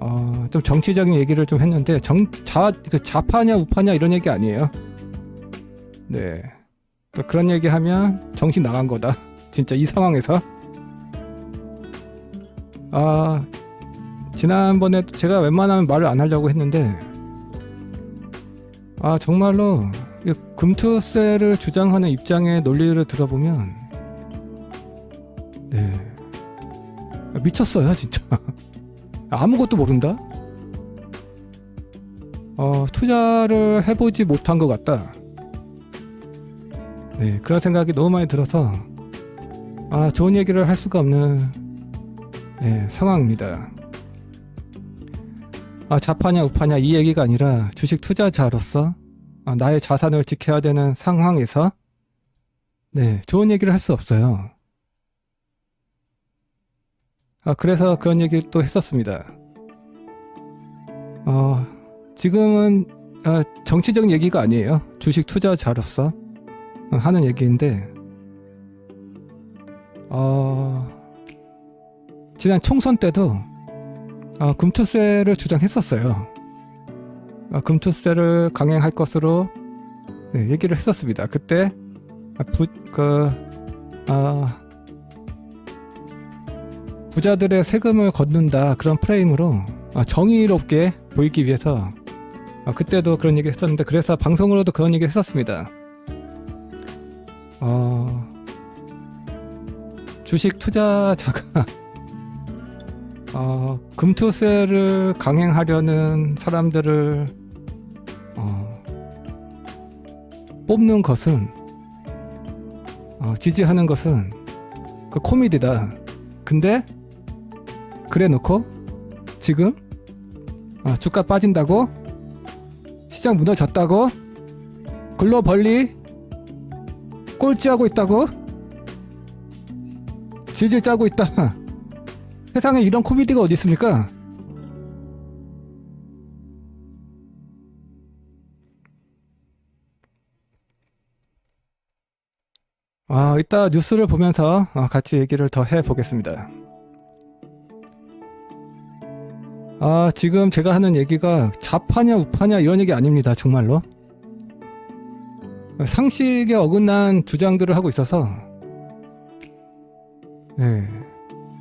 어, 좀 정치적인 얘기를 좀 했는데 정, 자, 그 좌파냐 우파냐 이런 얘기 아니에요. 네. 또 그런 얘기 하면 정신 나간 거다. 진짜 이 상황에서. 아, 지난번에 제가 웬만하면 말을 안 하려고 했는데, 아, 정말로 이 금투세를 주장하는 입장의 논리를 들어보면, 네. 미쳤어요, 진짜. 아무것도 모른다? 어, 투자를 해보지 못한 것 같다. 네, 그런 생각이 너무 많이 들어서, 아, 좋은 얘기를 할 수가 없는, 네, 상황입니다. 아, 좌파냐, 우파냐, 이 얘기가 아니라 주식 투자자로서, 아, 나의 자산을 지켜야 되는 상황에서, 네, 좋은 얘기를 할 수 없어요. 아, 그래서 그런 얘기 또 했었습니다. 어, 지금은 아, 정치적 얘기가 아니에요. 주식 투자자로서 어, 하는 얘기인데, 어, 지난 총선 때도 아, 금투세를 주장했었어요. 아, 금투세를 강행할 것으로 네, 얘기를 했었습니다. 그때 아, 부, 그, 아, 부자들의 세금을 걷는다 그런 프레임으로 아, 정의롭게 보이기 위해서 아, 그때도 그런 얘기 했었는데 그래서 방송으로도 그런 얘기 했었습니다. 어, 주식 투자자가 어, 금투세를 강행하려는 사람들을 어, 뽑는 것은 어, 지지하는 것은 그 코미디다. 근데 그래 놓고 지금 어, 주가 빠진다고? 시장 무너졌다고? 글로벌리 꼴찌하고 있다고? 질질 짜고 있다. 세상에 이런 코미디가 어디 있습니까? 아 이따 뉴스를 보면서 어, 같이 얘기를 더 해보겠습니다 아, 지금 제가 하는 얘기가 좌파냐 우파냐 이런 얘기 아닙니다. 정말로. 상식에 어긋난 주장들을 하고 있어서 네.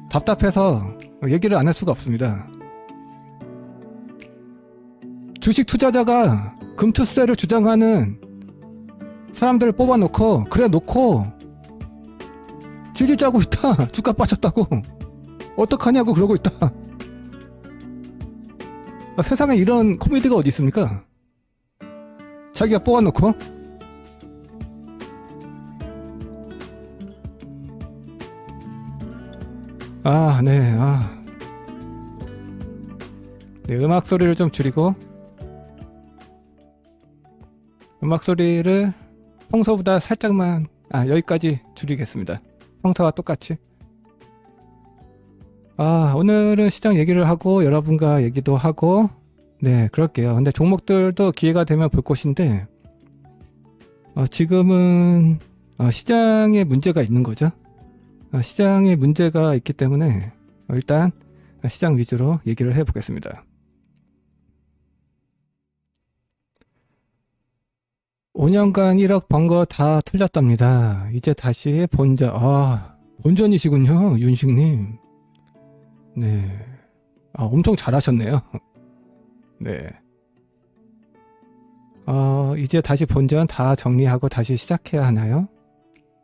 답답해서 얘기를 안 할 수가 없습니다. 주식 투자자가 금투세를 주장하는 사람들을 뽑아놓고 그래 놓고 질질 짜고 있다. 주가 빠졌다고. 어떡하냐고 그러고 있다. 아, 세상에 이런 코미디가 어디 있습니까? 자기가 뽑아놓고 아, 네, 아. 네, 음악 소리를 좀 줄이고 음악 소리를 평소보다 살짝만 아, 여기까지 줄이겠습니다. 평소와 똑같이. 아, 오늘은 시장 얘기를 하고 여러분과 얘기도 하고 네, 그럴게요. 근데 종목들도 기회가 되면 볼 것인데 어, 지금은 어, 시장에 문제가 있는 거죠. 어, 시장에 문제가 있기 때문에 어, 일단 시장 위주로 얘기를 해보겠습니다. 5년간 1억 번 거 다 틀렸답니다. 이제 다시 본전, 아, 본전이시군요, 윤식님. 네. 아, 엄청 잘하셨네요. 네. 어, 이제 다시 본전 다 정리하고 다시 시작해야 하나요?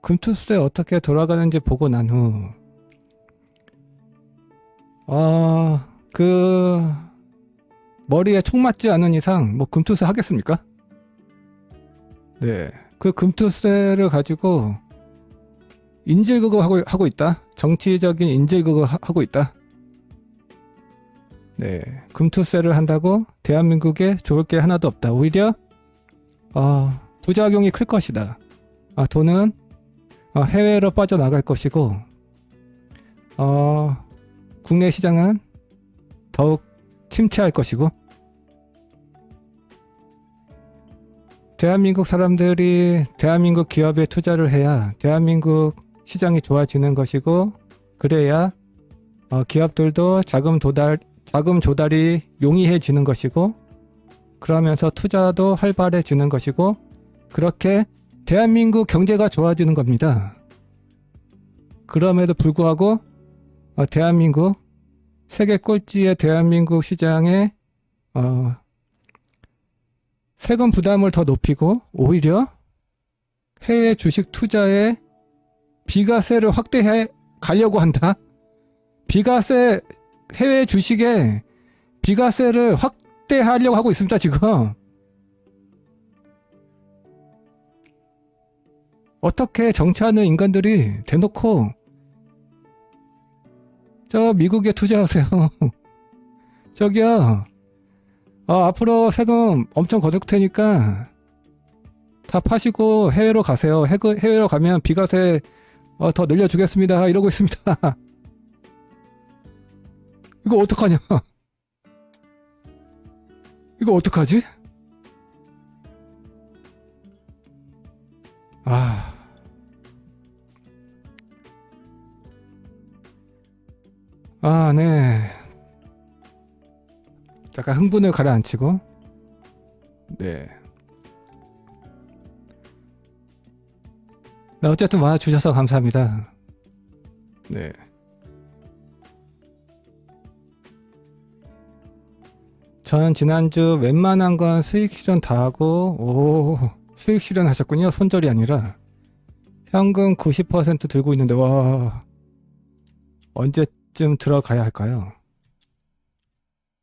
금투수에 어떻게 돌아가는지 보고 난 후, 어, 그, 머리에 총 맞지 않은 이상, 뭐, 금투세 하겠습니까? 네. 그 금투세를 가지고, 인질극을 하고, 하고 있다? 정치적인 인질극을 하, 하고 있다? 네, 금투세를 한다고 대한민국에 좋을 게 하나도 없다. 오히려 어, 부작용이 클 것이다. 아, 돈은 어, 해외로 빠져나갈 것이고 어, 국내 시장은 더욱 침체할 것이고 대한민국 사람들이 대한민국 기업에 투자를 해야 대한민국 시장이 좋아지는 것이고 그래야 어, 기업들도 자금 도달 자금 조달이 용이해지는 것이고 그러면서 투자도 활발해지는 것이고 그렇게 대한민국 경제가 좋아지는 겁니다. 그럼에도 불구하고 어, 대한민국 세계 꼴찌의 대한민국 시장에 어, 세금 부담을 더 높이고 오히려 해외 주식 투자에 비과세를 확대해 가려고 한다. 비과세 해외 주식에 비과세를 확대하려고 하고 있습니다 지금. 어떻게 정치하는 인간들이 대놓고 저 미국에 투자하세요. 저기요. 어, 앞으로 세금 엄청 거둘 테니까 다 파시고 해외로 가세요. 해외- 해외로 가면 비과세 어, 더 늘려주겠습니다. 이러고 있습니다. 이거 어떡하냐? 이거 어떡하지? 아. 아, 네. 잠깐 흥분을 가라앉히고. 네. 네, 어쨌든 와주셔서 감사합니다. 네. 전 지난주 웬만한 건 수익 실현 다 하고, 오, 수익 실현 하셨군요. 손절이 아니라. 현금 90% 들고 있는데, 와, 언제쯤 들어가야 할까요?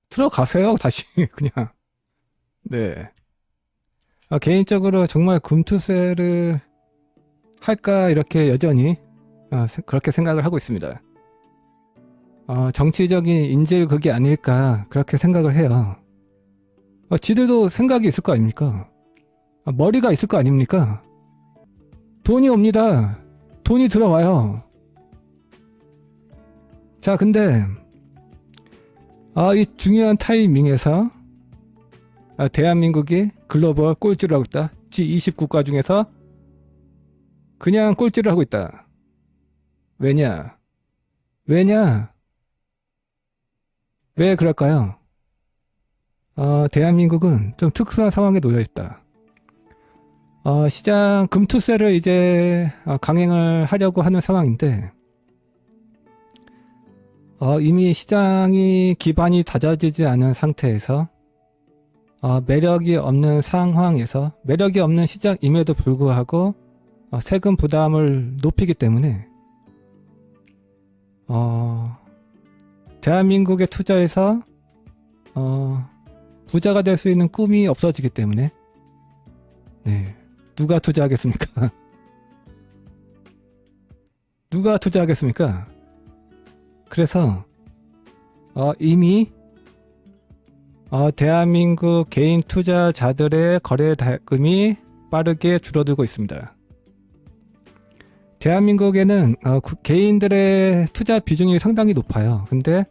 들어가세요, 다시. 그냥. 네. 아, 개인적으로 정말 금투세를 할까, 이렇게 여전히, 아, 세- 그렇게 생각을 하고 있습니다. 어, 정치적인 인질극이 아닐까 그렇게 생각을 해요. 어, 지들도 생각이 있을 거 아닙니까? 아, 머리가 있을 거 아닙니까? 돈이 옵니다. 돈이 들어와요. 자, 근데 아, 이 중요한 타이밍에서 아, 대한민국이 글로벌 꼴찌를 하고 있다. G20 국가 중에서 그냥 꼴찌를 하고 있다. 왜냐? 왜냐? 왜 그럴까요? 어, 대한민국은 좀 특수한 상황에 놓여 있다. 어, 시장 금투세를 이제 어, 강행을 하려고 하는 상황인데, 어, 이미 시장이 기반이 다져지지 않은 상태에서, 어, 매력이 없는 상황에서, 매력이 없는 시장임에도 불구하고, 어, 세금 부담을 높이기 때문에, 어, 대한민국에 투자해서 어, 부자가 될 수 있는 꿈이 없어지기 때문에 네 누가 투자하겠습니까? 누가 투자하겠습니까? 그래서 어, 이미 어, 대한민국 개인 투자자들의 거래 대금이 빠르게 줄어들고 있습니다. 대한민국에는 어, 구- 개인들의 투자 비중이 상당히 높아요. 근데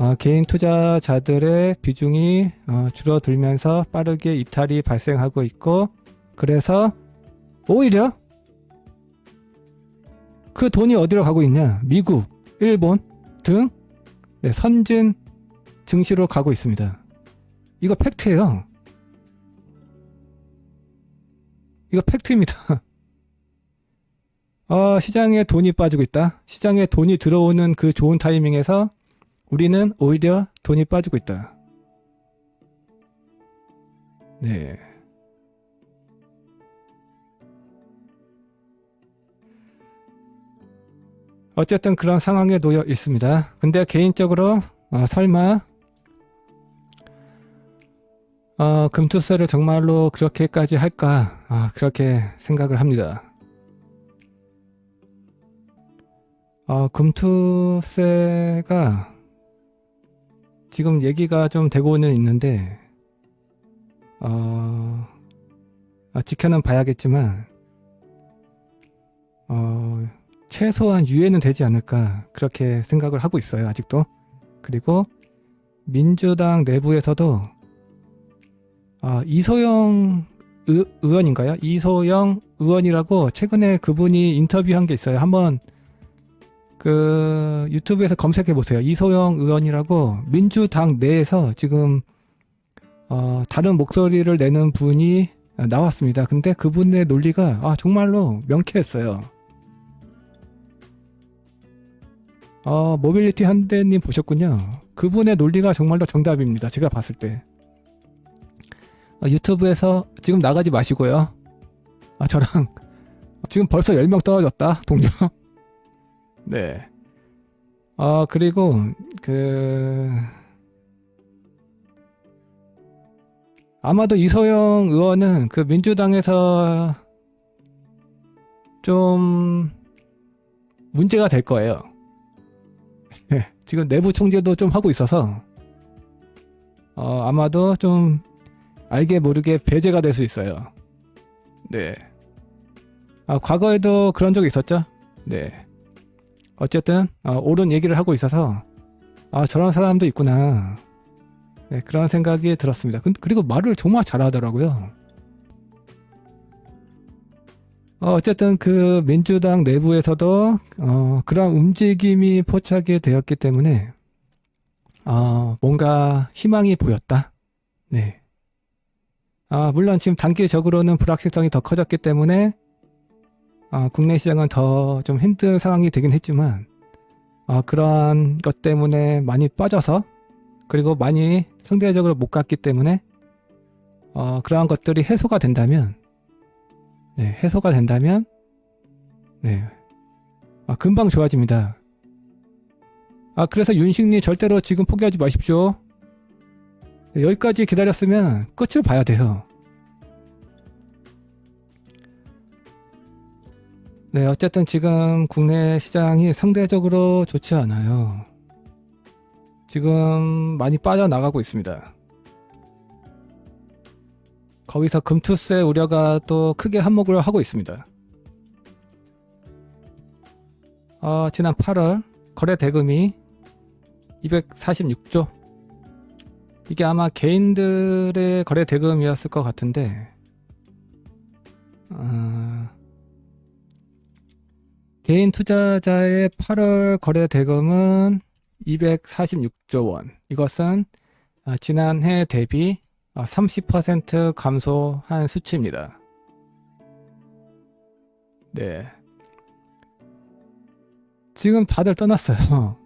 어, 개인 투자자들의 비중이 어, 줄어들면서 빠르게 이탈이 발생하고 있고 그래서 오히려 그 돈이 어디로 가고 있냐? 미국, 일본 등 네, 선진 증시로 가고 있습니다. 이거 팩트예요. 이거 팩트입니다. 어, 시장에 돈이 빠지고 있다. 시장에 돈이 들어오는 그 좋은 타이밍에서 우리는 오히려 돈이 빠지고 있다. 네. 어쨌든 그런 상황에 놓여 있습니다. 근데 개인적으로 어, 설마 어, 금투세를 정말로 그렇게까지 할까? 아, 그렇게 생각을 합니다. 어, 금투세가 지금 얘기가 좀 되고는 있는데, 어, 아, 지켜는 봐야겠지만, 어, 최소한 유예는 되지 않을까, 그렇게 생각을 하고 있어요, 아직도. 그리고, 민주당 내부에서도, 아, 이소영 의, 의원인가요? 이소영 의원이라고 최근에 그분이 인터뷰한 게 있어요. 한번 그 유튜브에서 검색해 보세요. 이소영 의원이라고 민주당 내에서 지금 어, 다른 목소리를 내는 분이 나왔습니다. 근데 그분의 논리가 아, 정말로 명쾌했어요. 어, 모빌리티 한대님 보셨군요. 그분의 논리가 정말로 정답입니다. 제가 봤을 때. 어, 유튜브에서 지금 나가지 마시고요. 아, 저랑 지금 벌써 10명 떨어졌다, 동료. 네. 어, 그리고, 그, 아마도 이소영 의원은 그 민주당에서 좀 문제가 될 거예요. 네, 지금 내부 총재도 좀 하고 있어서 어, 아마도 좀 알게 모르게 배제가 될 수 있어요. 네. 아, 과거에도 그런 적이 있었죠. 네. 어쨌든 어, 옳은 얘기를 하고 있어서 아 저런 사람도 있구나. 네, 그런 생각이 들었습니다. 근- 그리고 말을 정말 잘하더라고요. 어, 어쨌든 그 민주당 내부에서도 어, 그런 움직임이 포착이 되었기 때문에 어, 뭔가 희망이 보였다. 네. 아, 물론 지금 단기적으로는 불확실성이 더 커졌기 때문에 아, 국내 시장은 더 좀 힘든 상황이 되긴 했지만 아, 그러한 것 때문에 많이 빠져서 그리고 많이 상대적으로 못 갔기 때문에 어, 그러한 것들이 해소가 된다면 네, 해소가 된다면 네, 아, 금방 좋아집니다. 아 그래서 윤식님 절대로 지금 포기하지 마십시오. 네, 여기까지 기다렸으면 끝을 봐야 돼요. 네, 어쨌든 지금 국내 시장이 상대적으로 좋지 않아요. 지금 많이 빠져나가고 있습니다. 거기서 금투세 우려가 또 크게 한몫을 하고 있습니다. 어, 지난 8월 거래 대금이 246조. 이게 아마 개인들의 거래 대금이었을 것 같은데, 어, 개인 투자자의 8월 거래 대금은 246조 원. 이것은 아, 지난해 대비 아, 30% 감소한 수치입니다. 네. 지금 다들 떠났어요.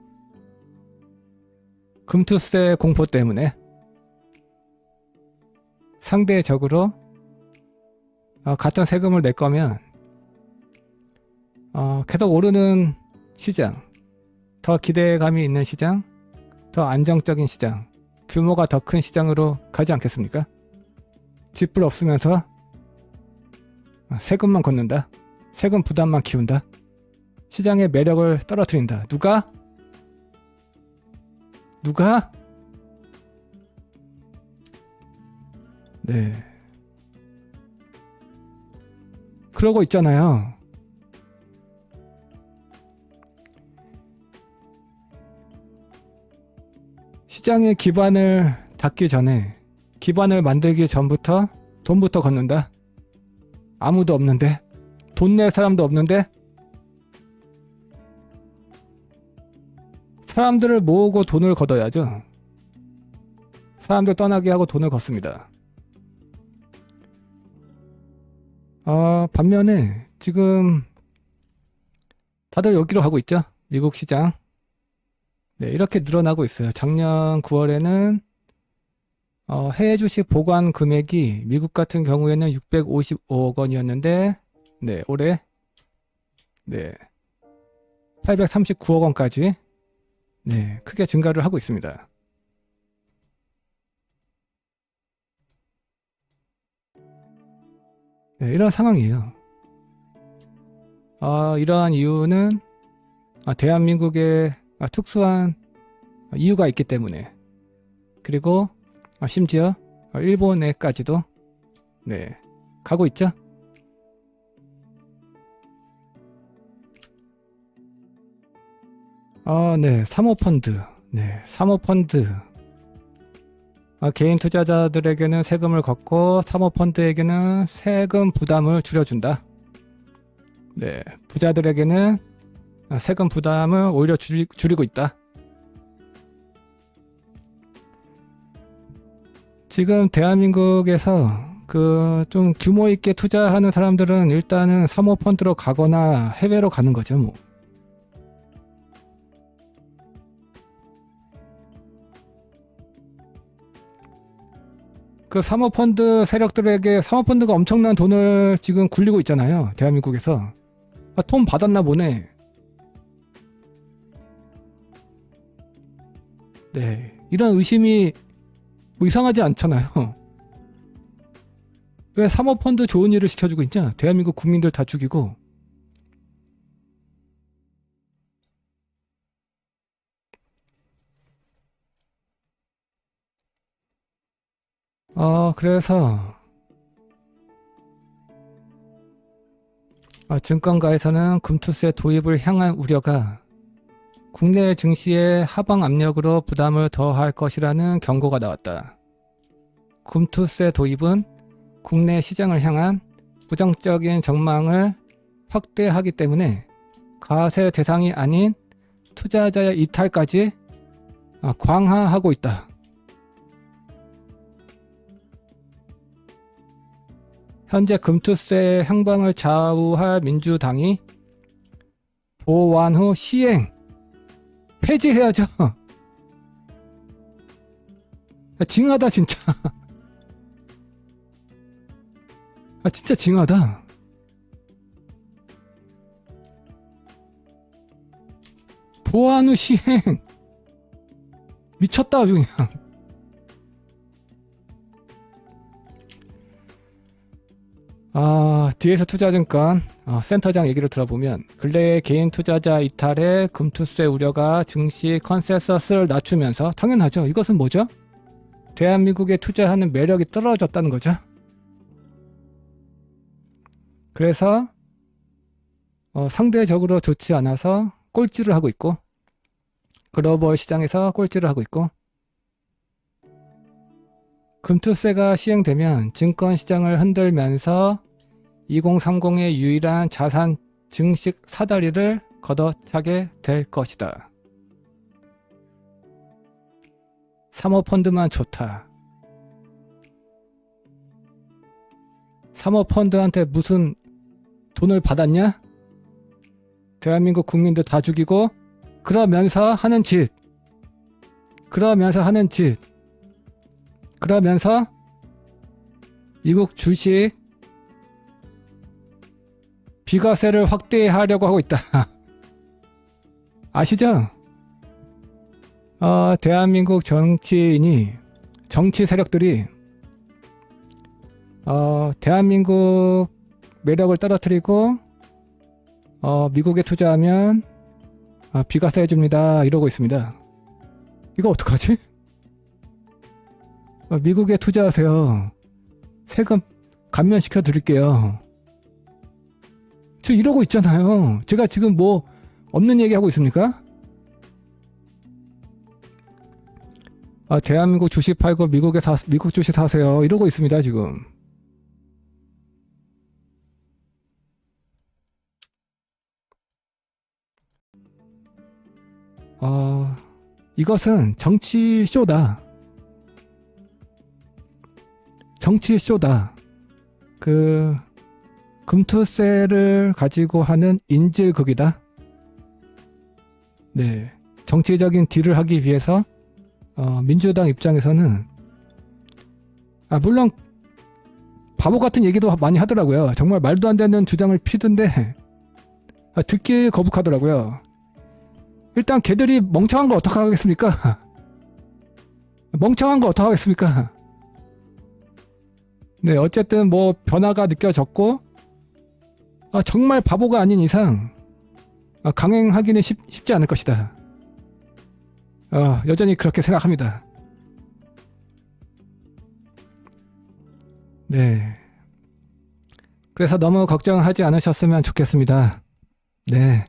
금투세 공포 때문에 상대적으로 어, 같은 세금을 낼 거면 어, 계속 오르는 시장, 더 기대감이 있는 시장, 더 안정적인 시장, 규모가 더 큰 시장으로 가지 않겠습니까? 집불 없으면서 어, 세금만 걷는다. 세금 부담만 키운다. 시장의 매력을 떨어뜨린다. 누가? 누가? 네. 그러고 있잖아요. 시장의 기반을 닫기 전에 기반을 만들기 전부터 돈부터 걷는다. 아무도 없는데 돈 낼 사람도 없는데 사람들을 모으고 돈을 걷어야죠. 사람들 떠나게 하고 돈을 걷습니다. 어, 반면에 지금 다들 여기로 가고 있죠. 미국 시장. 네, 이렇게 늘어나고 있어요. 작년 9월에는 어, 해외 주식 보관 금액이 미국 같은 경우에는 655억 원이었는데 네, 올해 네. 839억 원까지 네, 크게 증가를 하고 있습니다. 네, 이런 상황이에요. 어, 이러한 이유는 아, 대한민국의 아, 특수한 이유가 있기 때문에 그리고 아, 심지어 어, 일본에까지도 네 가고 있죠. 아, 네 사모펀드, 네 사모펀드 아, 개인 투자자들에게는 세금을 걷고 사모펀드에게는 세금 부담을 줄여준다. 네 부자들에게는 아, 세금 부담을 오히려 줄이, 줄이고 있다. 지금 대한민국에서 그 좀 규모 있게 투자하는 사람들은 일단은 사모펀드로 가거나 해외로 가는 거죠, 뭐. 그 사모펀드 세력들에게 사모펀드가 엄청난 돈을 지금 굴리고 있잖아요. 대한민국에서. 아, 돈 받았나 보네. 네. 이런 의심이 뭐 이상하지 않잖아요. 왜 사모펀드 좋은 일을 시켜주고 있냐? 대한민국 국민들 다 죽이고. 어, 그래서 아, 증권가에서는 금투세 도입을 향한 우려가 국내 증시의 하방 압력으로 부담을 더할 것이라는 경고가 나왔다. 금투세 도입은 국내 시장을 향한 부정적인 전망을 확대하기 때문에 과세 대상이 아닌 투자자의 이탈까지 아, 광화하고 있다. 현재 금투세 행방을 좌우할 민주당이 보완 후 시행 폐지해야죠. 아, 징하다 진짜. 아 진짜 징하다. 보완 후 시행 미쳤다 아주 그냥. 아, 뒤에서 투자 증권 어, 센터장 얘기를 들어보면 근래의 개인 투자자 이탈의 금투세 우려가 증시 컨센서스를 낮추면서 당연하죠. 이것은 뭐죠? 대한민국에 투자하는 매력이 떨어졌다는 거죠. 그래서 어, 상대적으로 좋지 않아서 꼴찌를 하고 있고 글로벌 시장에서 꼴찌를 하고 있고 금투세가 시행되면 증권 시장을 흔들면서 2030의 유일한 자산 증식 사다리를 걷어차게 될 것이다. 사모펀드만 좋다. 사모펀드한테 무슨 돈을 받았냐? 대한민국 국민들 다 죽이고 그러면서 하는 짓. 그러면서 하는 짓. 그러면서 미국 주식 비과세를 확대하려고 하고 있다. 아시죠? 어, 대한민국 정치인이 정치 세력들이 어, 대한민국 매력을 떨어뜨리고 어, 미국에 투자하면 아, 비과세 해줍니다 이러고 있습니다. 이거 어떡하지? 어, 미국에 투자하세요. 세금 감면시켜 드릴게요. 저 이러고 있잖아요. 제가 지금 뭐 없는 얘기 하고 있습니까? 아, 대한민국 주식 팔고 미국에 사, 미국 주식 사세요. 이러고 있습니다, 지금. 어, 이것은 정치 쇼다. 정치 쇼다. 그 금투세를 가지고 하는 인질극이다. 네, 정치적인 딜을 하기 위해서 어, 민주당 입장에서는 아 물론 바보 같은 얘기도 많이 하더라고요. 정말 말도 안 되는 주장을 피던데 아, 듣기 거북하더라고요. 일단 걔들이 멍청한 거 어떡하겠습니까? 멍청한 거 어떡하겠습니까? 네, 어쨌든 뭐 변화가 느껴졌고 아, 정말 바보가 아닌 이상 아, 강행하기는 쉽, 쉽지 않을 것이다. 어, 여전히 그렇게 생각합니다. 네. 그래서 너무 걱정하지 않으셨으면 좋겠습니다. 네.